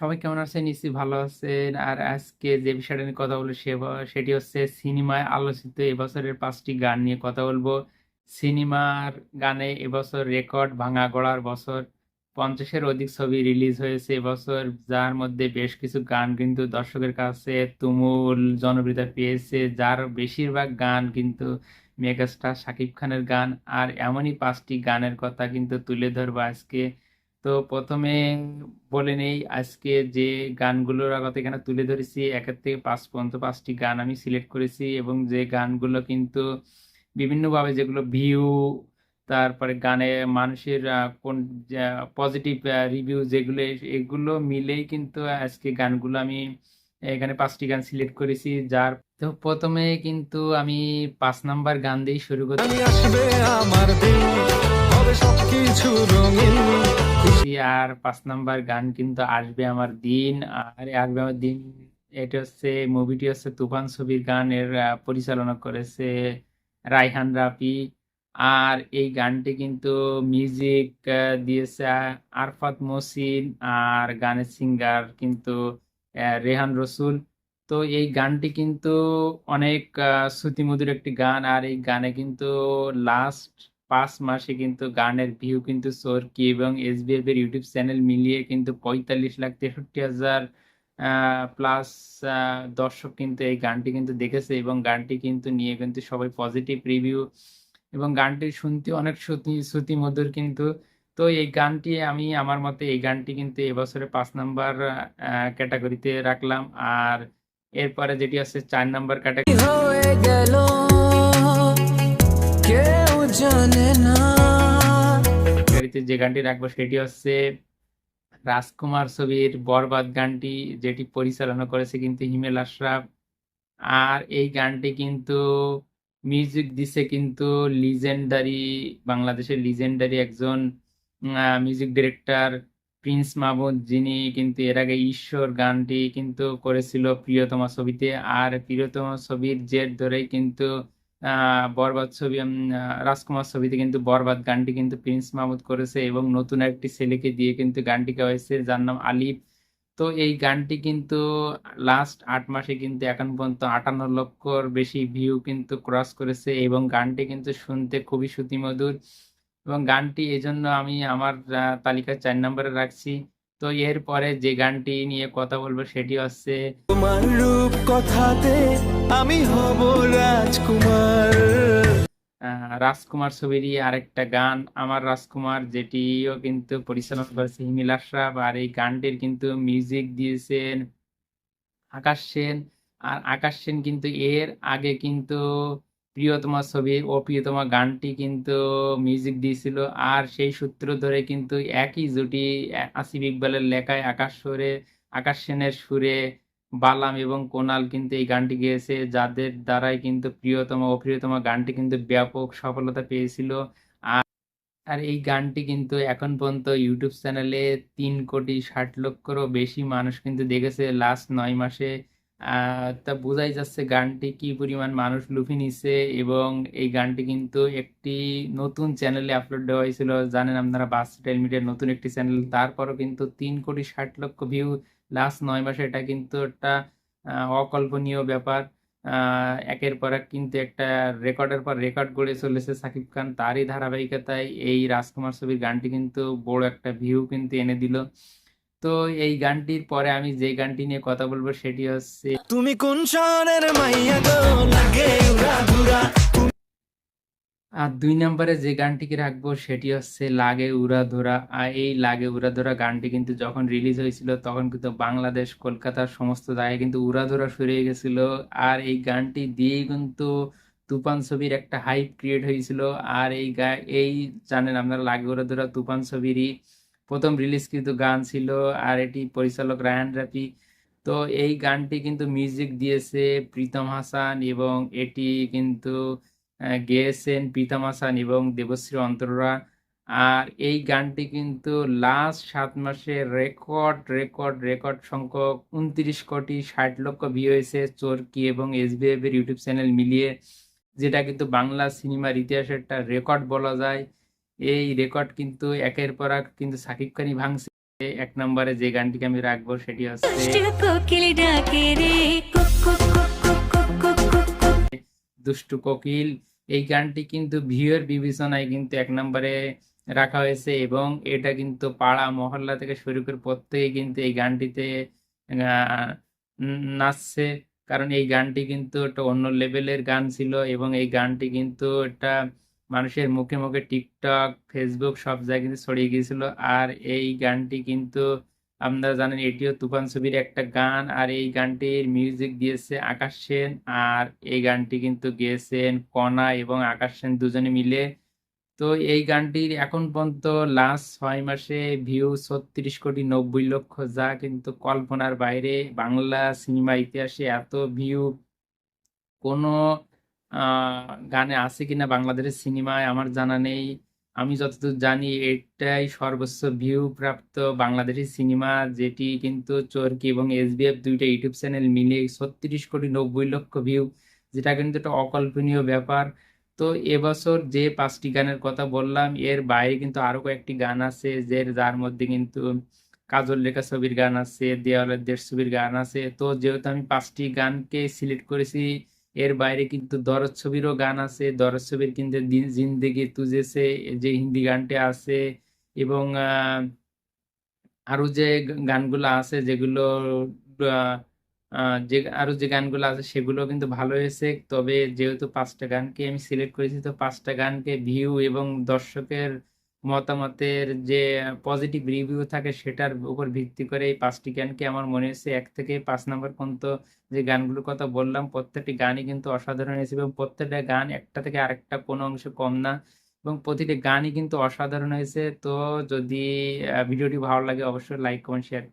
সবাই কেমন আছেন? নিশ্চয়ই ভালো আছেন। আর আজকে যে বিষয়টা নিয়ে কথা বলব সেটি হচ্ছে সিনেমায় আলোচিত এবছরের পাঁচটি গান নিয়ে কথা বলব সিনেমার গানে এবছর রেকর্ড ভাঙা গড়ার বছর। পঞ্চাশের অধিক ছবি রিলিজ হয়েছে এবছর। যার মধ্যে বেশ কিছু গান কিন্তু দর্শকের কাছে তুমুল জনপ্রিয়তা পেয়েছে। যার বেশিরভাগ গান কিন্তু মেগাস্টার শাকিব খানের গান। আর এমনই পাঁচটি গানের কথা কিন্তু তুলে ধরবো আজকে। তো প্রথমে বলে নেই, আজকে যে গানগুলোর কথা এখানে তুলে ধরেছি ১ এর থেকে পাঁচ পর্যন্ত পাঁচটি গান আমি সিলেক্ট করেছি এবং যে গানগুলো কিন্তু বিভিন্নভাবে যেগুলো ভিউ তারপরে গানে মানুষের কোন পজিটিভ রিভিউ যেগুলো, এগুলো মিলেই কিন্তু আজকে গানগুলো আমি এখানে পাঁচটি গান সিলেক্ট করেছি। যার তো ১ম এ কিন্তু আমি পাঁচ নাম্বার গান দিয়েই শুরু করছি। আমার দিন হবে সবকিছু রঙিন আর পাঁচ নাম্বার গান কিন্তু আসবে আমার দিন। আর আসবে আমার দিন এটা হচ্ছে, মুভিটি হচ্ছে 'তুফান' ছবির গান। এর পরিচালনা করেছে রায়হান রাফি। আর এই গানটি কিন্তু মিউজিক দিয়েছে আরফাত মহসিন আর গানের সিঙ্গার কিন্তু রেহান রসুল। তো এই গানটি কিন্তু অনেক শ্রুতিমধুর একটি গান। আর এই গানে কিন্তু লাস্ট ৫ মাসে কিন্তু গানের ভিউ কিন্তু চরকি এবং এসবিএফ এর ইউটিউব চ্যানেল মিলিয়ে কিন্তু ৪৫,৬৩,০০০ আ প্লাস দর্শক কিন্তু এই গানটি কিন্তু দেখেছে এবং গানটি কিন্তু নিয়ে কিন্তু সবাই পজিটিভ রিভিউ এবং গানটি শুনতে অনেক শ্রুতি মধুর কিন্তু। তো এই গানটি আমি আমার মতে এই গানটি কিন্তু এবছরে পাঁচ নাম্বার ক্যাটেগরিতে রাখলাম। আর এরপরে যেটি আছে চার নাম্বার ক্যাটাগরি হয়ে গেল জানে না যে গানটি রাখব সেটি হচ্ছে রাজকুমার ছবির 'বরবাদ' গানটি, যেটি পরিচালনা করেছে কিন্তু হিমেল আশরাফ। আর এই গানটি কিন্তু মিউজিক দিছে কিন্তু লিজেন্ডারি বাংলাদেশের লিজেন্ডারি একজন মিউজিক ডিরেক্টর প্রিন্স মাহমুদ, যিনি কিন্তু এর আগে 'ঈশ্বর' গানটি কিন্তু করেছিল 'প্রিয়তমা' ছবিতে। আর 'প্রিয়তমা' ছবির জের ধরেই কিন্তু 'বরবাদ' ছবি রাজকুমার ছবিতে কিন্তু 'বরবাদ' গানটি কিন্তু প্রিন্স মাহমুদ করেছে এবং নতুন আরেকটি ছেলেকে দিয়ে কিন্তু গানটি যার নাম আলিফ। তো এই গানটি কিন্তু লাস্ট ৮ মাসে কিন্তু এখন পর্যন্ত ৫৮ লক্ষর বেশি ভিউ কিন্তু ক্রস করেছে এবং গানটি কিন্তু শুনতে খুবই শ্রুতিমধুর এবং গানটি এজন্য আমি আমার, আ তালিকার ৪ নম্বরে রাখছি। তো এরপরে যে গানটি নিয়ে কথা বলব সেটি হচ্ছে তোমার রূপ কথাতে আমি হব রাজকুমার রাজকুমার ছবিরই আরেকটা গান 'আমার রাজকুমার' যেটিও কিন্তু পরিচালনা করেছে হিমেল আশরাফ। আর এই গানটির কিন্তু মিউজিক দিয়েছেন আকাশ সেন। আর আকাশ সেন কিন্তু এর আগে কিন্তু 'প্রিয়তমা' ছবি 'ও প্রিয়তমা' গানটি কিন্তু মিউজিক দিয়েছিল। আর সেই সূত্র ধরে কিন্তু একই জুটি আসিফ ইকবালের লেখায় আকাশ সুরে, আকাশ সেনের সুরে বালাম এবং কোনাল কিন্তু এই গানটি গেয়েছে। যাদের দ্বারাই কিন্তু প্রিয়তম 'ও প্রিয়তমা' গানটি কিন্তু ব্যাপক সফলতা পেয়েছিল। আর আর এই গানটি কিন্তু এখন পর্যন্ত ইউটিউব চ্যানেলে ৩,৬০,০০,০০০ বেশি মানুষ কিন্তু দেখেছে লাস্ট নয় মাসে। তা বোঝাই যাচ্ছে গানটি কি পরিমাণ মানুষ লুফে নিছে এবং এই গানটি কিন্তু একটি নতুন চ্যানেলে আপলোড দেওয়া হয়েছিল। জানেন আপনারা ভার্সেটাইল মিডিয়ার নতুন একটি চ্যানেল। তারপরও কিন্তু তিন কোটি ষাট লক্ষ ভিউ লাস্ট নয় মাসে এটা কিন্তু একটা অকল্পনীয় ব্যাপার। একের পর এক কিন্তু একটা রেকর্ডের পর রেকর্ড গড়ে চলেছে সাকিব খান। তারই ধারাবাহিকতায় এই 'রাজকুমার' ছবির গানটি কিন্তু বড় একটা ভিউ কিন্তু এনে দিল। তো এই গানটির পরে আমি যে গানটি নিয়ে কথা বলব সেটি হচ্ছে তুমি কোন শহরের মাইয়া গো লাগে উড়াধুরা আর দুই নম্বরে যে গানটিকে রাখব সেটি হচ্ছে 'লাগে উড়াধুরা'। আর এই 'লাগে উড়াধুরা' গানটি কিন্তু যখন রিলিজ হয়েছিল তখন কিন্তু বাংলাদেশ, কলকাতার সমস্ত জায়গায় কিন্তু উড়াধুরা শুরু হয়ে গেছিল। আর এই গানটি দিয়েই কিন্তু 'তুফান' ছবির একটা হাইপ ক্রিয়েট হয়েছিল। আর এই এই জানেন আপনারা 'লাগে উড়াধুরা' 'তুফান' ছবিরই ১ম রিলিজকৃত গান ছিল। আর এটি পরিচালক রায়হান রাফি। তো এই গানটি কিন্তু মিউজিক দিয়েছে প্রীতম হাসান এবং এটি কিন্তু গেয়েছেন প্রীতম হাসান এবং দেবশ্রী অন্তরা। আর এই গানটি কিন্তু লাস্ট সাত মাসে রেকর্ড, রেকর্ড, রেকর্ড সংখ্যক উনত্রিশ কোটি ২৯,৬০,০০,০০০ ভিউ হয়েছে চরকি এবং এসবিএফ এর ইউটিউব চ্যানেল মিলিয়ে। যেটা কিন্তু বাংলা সিনেমার ইতিহাসের একটা রেকর্ড বলা যায়। এই রেকর্ড কিন্তু একের পর এক কিন্তু সাকিব খানই ভাঙছে এক নম্বরে যে গানটিকে আমি রাখব সেটি হচ্ছে দুষ্টু কোকিল। এই গানটি কিন্তু ভিউয়ের বিবেচনায় কিন্তু এক নম্বরে রাখা হয়েছে এবং এটা কিন্তু পাড়া মহল্লা থেকে শুরু করে প্রত্যেকে কিন্তু এই গানটিতে নাচছে। কারণ এই গানটি কিন্তু একটা অন্য লেভেলের গান ছিল এবং এই গানটি কিন্তু একটা মানুষের মুখে মুখে টিকটক, ফেসবুক সব জায়গায় কিন্তু ছড়িয়ে গিয়েছিল। আর এই গানটি কিন্তু আপনারা জানেন এটিও তুফান ছবির একটা গান, আর এই গানটির মিউজিক দিয়েছে আকাশ সেন, আর এই গানটি কিন্তু গেয়েছেন কণা এবং আকাশ সেন দুজনে মিলে। তো এই গানটির এখন পর্যন্ত লাস্ট ছয় মাসে ভিউ ছত্রিশ কোটি নব্বই লক্ষ যা কিন্তু কল্পনার বাইরে। বাংলা সিনেমা ইতিহাসে এত ভিউ কোনো গানে আছে কিনা বাংলাদেশের সিনেমায় আমার জানা নেই। আমি যতদূর জানি, এটাই সর্বোচ্চ ভিউ প্রাপ্ত বাংলাদেশি সিনেমা, যেটি কিন্তু চরকি এবং এসবিএফ দুইটা ইউটিউব চ্যানেল মিলে ছত্রিশ কোটি নব্বই লক্ষ ভিউ, যেটা কিন্তু একটা অকল্পনীয় ব্যাপার। তো এবছর যে পাঁচটি গানের কথা বললাম, এর বাইরে কিন্তু আরও কয়েকটি গান আছে যে যার মধ্যে কিন্তু কাজল লেখা ছবির গান আছে, দেওয়ালের দেশ ছবির গান আছে। তো যেহেতু আমি পাঁচটি গানকে সিলেক্ট করেছি এর বাইরে কিন্তু দরদ ছবিরও গান আছে। দরদ ছবির কিন্তু জিন্দেগি তুজেছে, যে হিন্দি গানটি আছে এবং আরও যে গানগুলো আছে যেগুলো যে আরও যে গানগুলো আছে সেগুলো কিন্তু ভালো হয়েছে। তবে যেহেতু পাঁচটা গানকে আমি সিলেক্ট করেছি, তো পাঁচটা গানকে ভিউ এবং দর্শকের মতামতের যে পজিটিভ রিভিউ থাকে সেটার উপর ভিত্তি করে এই পাঁচটি গানকে আমার মনে হচ্ছে এক থেকে পাঁচ নম্বর পর্যন্ত যে গানগুলোর কথা বললাম, প্রত্যেকটি গানই কিন্তু অসাধারণ হয়েছে এবং প্রত্যেকটা গান একটা থেকে আরেকটা কোনো অংশে কম না এবং প্রতিটি গানই কিন্তু অসাধারণ হয়েছে। তো যদি ভিডিওটি ভালো লাগে অবশ্যই লাইক কমেন্ট শেয়ার